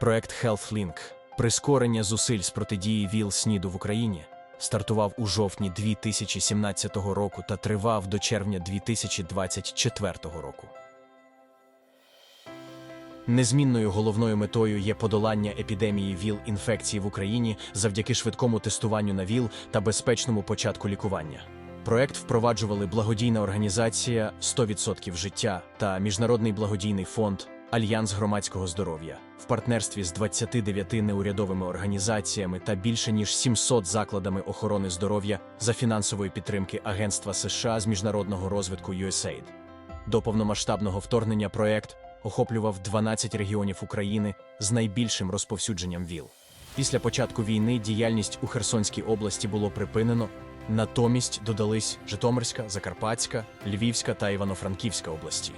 Проект HealthLink – прискорення зусиль з протидії ВІЛ-СНІДу в Україні стартував у жовтні 2017 року та тривав до червня 2024 року. Незмінною головною метою є подолання епідемії ВІЛ-інфекції в Україні завдяки швидкому тестуванню на ВІЛ та безпечному початку лікування. Проект впроваджували благодійна організація «100% життя та Міжнародний благодійний фонд Альянс громадського здоров'я в партнерстві з 29 неурядовими організаціями та більше ніж 700 закладами охорони здоров'я за фінансової підтримки Агентства США з міжнародного розвитку USAID. До повномасштабного вторгнення проект охоплював 12 регіонів України з найбільшим розповсюдженням ВІЛ. Після початку війни діяльність у Херсонській області було припинено. Натомість додались Житомирська, Закарпатська, Львівська та Івано-Франківська області.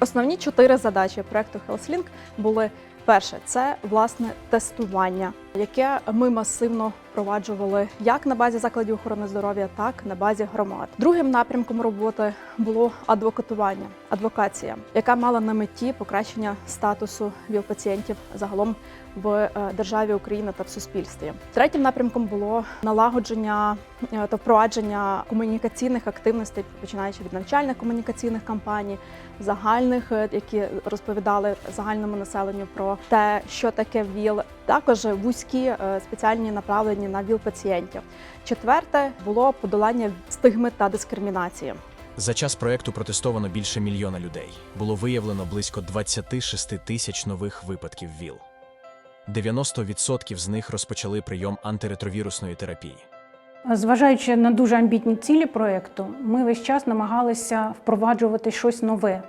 Основні чотири задачі проекту HealthLink були перше це власне тестування, яке ми масивно впроваджували як на базі закладів охорони здоров'я, так і на базі громад. Другим напрямком роботи було адвокатування, адвокація, яка мала на меті покращення статусу ВІЛ-пацієнтів загалом в е, державі Україна та в суспільстві. Третім напрямком було налагодження е, та впровадження комунікаційних активностей, починаючи від навчальних комунікаційних кампаній, загальних, е, які розповідали загальному населенню про те, що таке ВІЛ, також вузькі е, спеціальні направлені на ВІЛ-пацієнтів. Четверте було подолання стигми та дискримінації. За час проекту протестовано більше мільйона людей. Було виявлено близько 26 тисяч нових випадків ВІЛ. 90% з них розпочали прийом антиретровірусної терапії. Зважаючи на дуже амбітні цілі проєкту, ми весь час намагалися впроваджувати щось нове.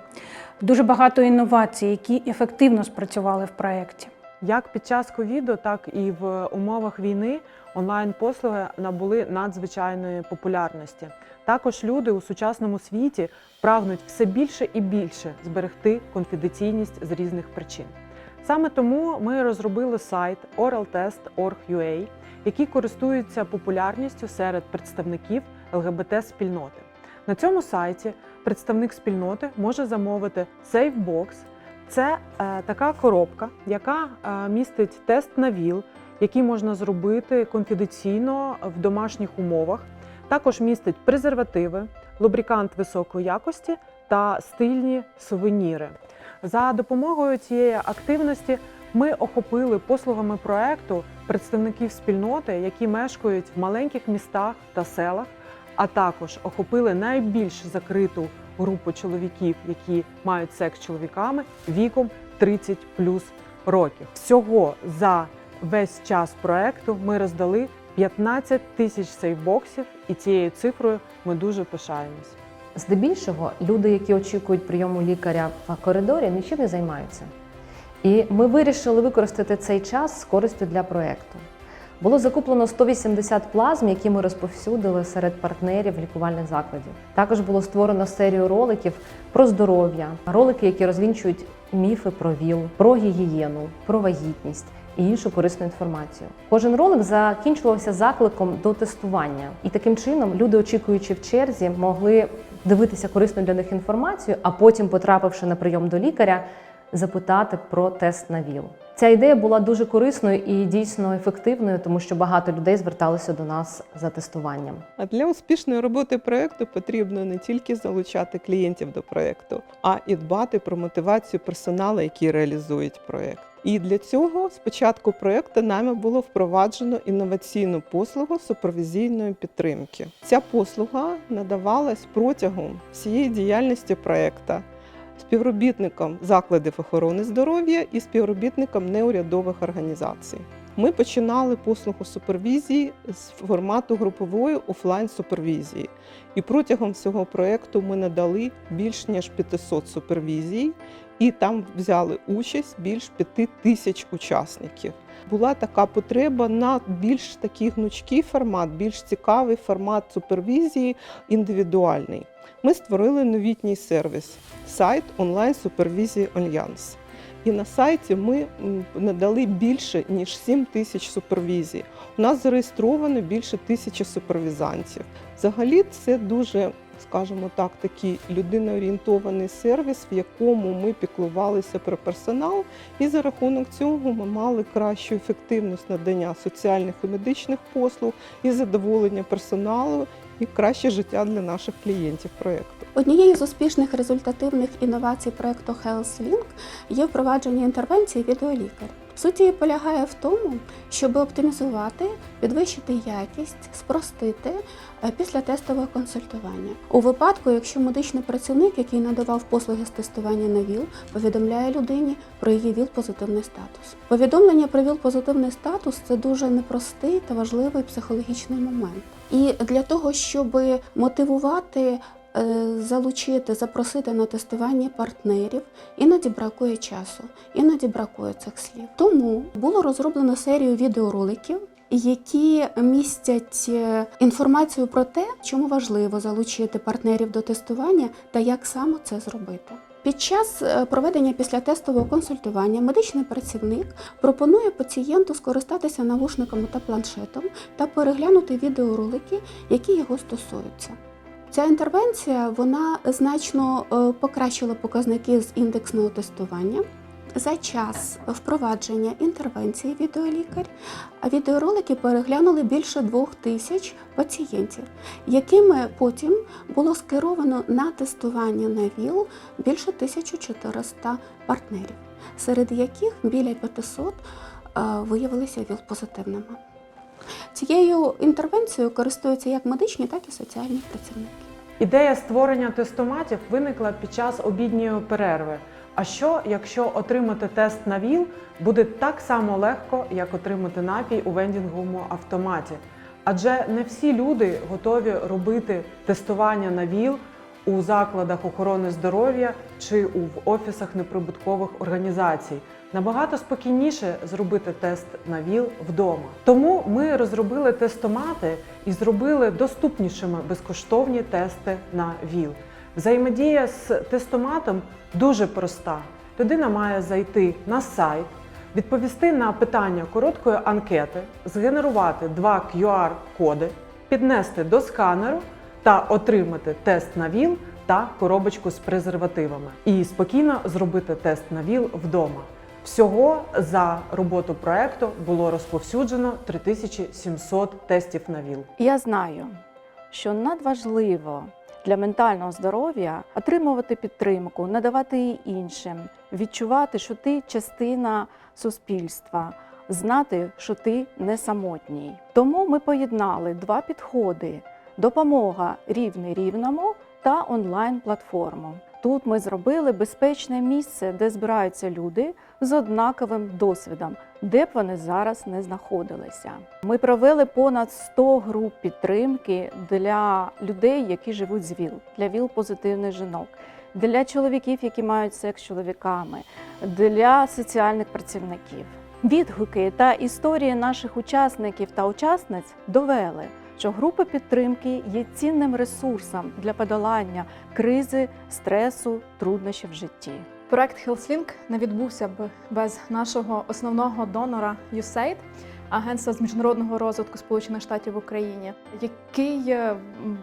Дуже багато інновацій, які ефективно спрацювали в проєкті. Як під час ковіду, так і в умовах війни онлайн-послуги набули надзвичайної популярності. Також люди у сучасному світі прагнуть все більше і більше зберегти конфіденційність з різних причин. Саме тому ми розробили сайт oraltest.org.ua, який користується популярністю серед представників ЛГБТ-спільноти. На цьому сайті представник спільноти може замовити сейфбокс. Це е, така коробка, яка е, містить тест на ВІЛ, який можна зробити конфіденційно в домашніх умовах. Також містить презервативи, лубрикант високої якості та стильні сувеніри. За допомогою цієї активності ми охопили послугами проекту представників спільноти, які мешкають в маленьких містах та селах, а також охопили найбільш закриту групу чоловіків, які мають секс з чоловіками віком 30 плюс років. Всього за весь час проекту ми роздали 15 тисяч сейфбоксів, і цією цифрою ми дуже пишаємось. Здебільшого люди, які очікують прийому лікаря в коридорі, нічим не займаються. І ми вирішили використати цей час з користю для проєкту. Було закуплено 180 плазм, які ми розповсюдили серед партнерів лікувальних закладів. Також було створено серію роликів про здоров'я, ролики, які розвінчують міфи про ВІЛ, про гігієну, про вагітність і іншу корисну інформацію. Кожен ролик закінчувався закликом до тестування, і таким чином люди, очікуючи в черзі, могли дивитися корисну для них інформацію, а потім, потрапивши на прийом до лікаря, запитати про тест на ВІЛ. Ця ідея була дуже корисною і дійсно ефективною, тому що багато людей зверталися до нас за тестуванням. А для успішної роботи проекту потрібно не тільки залучати клієнтів до проекту, а і дбати про мотивацію персоналу, який реалізують проект. І для цього з початку проекту нами було впроваджено інноваційну послугу супервізійної підтримки. Ця послуга надавалась протягом всієї діяльності проекту співробітникам закладів охорони здоров'я і співробітникам неурядових організацій. Ми починали послугу супервізії з формату групової офлайн супервізії. І протягом всього проєкту ми надали більш ніж 500 супервізій, і там взяли участь більш 5 тисяч учасників. Була така потреба на більш такий гнучкий формат, більш цікавий формат супервізії індивідуальний. Ми створили новітній сервіс сайт онлайн супервізії Альянс. І на сайті ми надали більше ніж 7 тисяч супервізій. У нас зареєстровано більше тисячі супервізантів. Взагалі, це дуже скажімо так, такий людиноорієнтований сервіс, в якому ми піклувалися про персонал, і за рахунок цього ми мали кращу ефективність надання соціальних і медичних послуг і задоволення персоналу, і краще життя для наших клієнтів проєкту. Однією з успішних результативних інновацій проекту HealthLink є впровадження інтервенції відеолікар. Суть її полягає в тому, щоб оптимізувати, підвищити якість, спростити е, післятестове консультування. У випадку, якщо медичний працівник, який надавав послуги з тестування на ВІЛ, повідомляє людині про її ВІЛ-позитивний статус. Повідомлення про ВІЛ-позитивний статус це дуже непростий та важливий психологічний момент. І для того, щоб мотивувати залучити, запросити на тестування партнерів, іноді бракує часу, іноді бракує цих слів. Тому було розроблено серію відеороликів. Які містять е, інформацію про те, чому важливо залучити партнерів до тестування та як саме це зробити. Під час е, проведення післятестового консультування медичний працівник пропонує пацієнту скористатися навушниками та планшетом та переглянути відеоролики, які його стосуються. Ця інтервенція вона значно е, покращила показники з індексного тестування. За час впровадження інтервенції відеолікар відеоролики переглянули більше двох тисяч пацієнтів, якими потім було скеровано на тестування на ВІЛ більше 1400 партнерів, серед яких біля 500 е, виявилися ВІЛ-позитивними. Цією інтервенцією користуються як медичні, так і соціальні працівники. Ідея створення тестоматів виникла під час обідньої перерви. А що, якщо отримати тест на ВІЛ буде так само легко, як отримати напій у вендінговому автоматі? Адже не всі люди готові робити тестування на ВІЛ у закладах охорони здоров'я чи у в офісах неприбуткових організацій. Набагато спокійніше зробити тест на ВІЛ вдома. Тому ми розробили тестомати і зробили доступнішими безкоштовні тести на ВІЛ. Взаємодія з тестоматом дуже проста. Людина має зайти на сайт, відповісти на питання короткої анкети, згенерувати два QR-коди, піднести до сканеру та отримати тест на ВІЛ та коробочку з презервативами. І спокійно зробити тест на ВІЛ вдома. Всього за роботу проекту було розповсюджено 3700 тестів на ВІЛ. Я знаю, що надважливо для ментального здоров'я отримувати підтримку, надавати її іншим, відчувати, що ти частина суспільства, знати, що ти не самотній. Тому ми поєднали два підходи: допомога рівний рівному та онлайн-платформу. Тут ми зробили безпечне місце, де збираються люди з однаковим досвідом, де б вони зараз не знаходилися. Ми провели понад 100 груп підтримки для людей, які живуть з ВІЛ, для ВІЛ-позитивних жінок, для чоловіків, які мають секс з чоловіками, для соціальних працівників. Відгуки та історії наших учасників та учасниць довели, що групи підтримки є цінним ресурсом для подолання кризи, стресу, труднощів в житті. Проект HealthLink не відбувся б без нашого основного донора USAID, Агентства з міжнародного розвитку Сполучених Штатів в Україні, який е,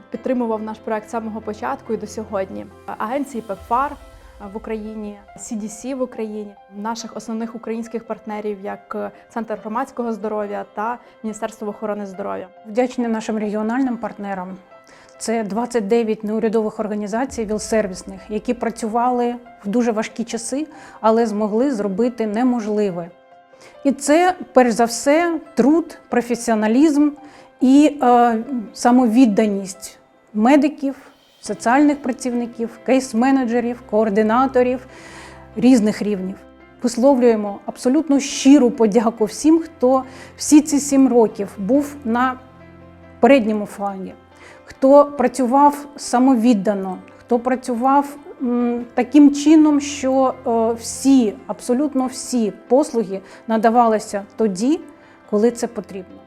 підтримував наш проект з самого початку і до сьогодні. Агенції ПЕПФАР в Україні, CDC в Україні, наших основних українських партнерів, як е, Центр громадського здоров'я та Міністерство охорони здоров'я. Вдячні нашим регіональним партнерам. Це 29 неурядових організацій вілсервісних, які працювали в дуже важкі часи, але змогли зробити неможливе. І це, перш за все, труд, професіоналізм і е, самовідданість медиків, соціальних працівників, кейс-менеджерів, координаторів різних рівнів. Висловлюємо абсолютно щиру подяку всім, хто всі ці сім років був на передньому флангі, хто працював самовіддано, хто працював таким чином, що е, всі, абсолютно всі послуги надавалися тоді, коли це потрібно.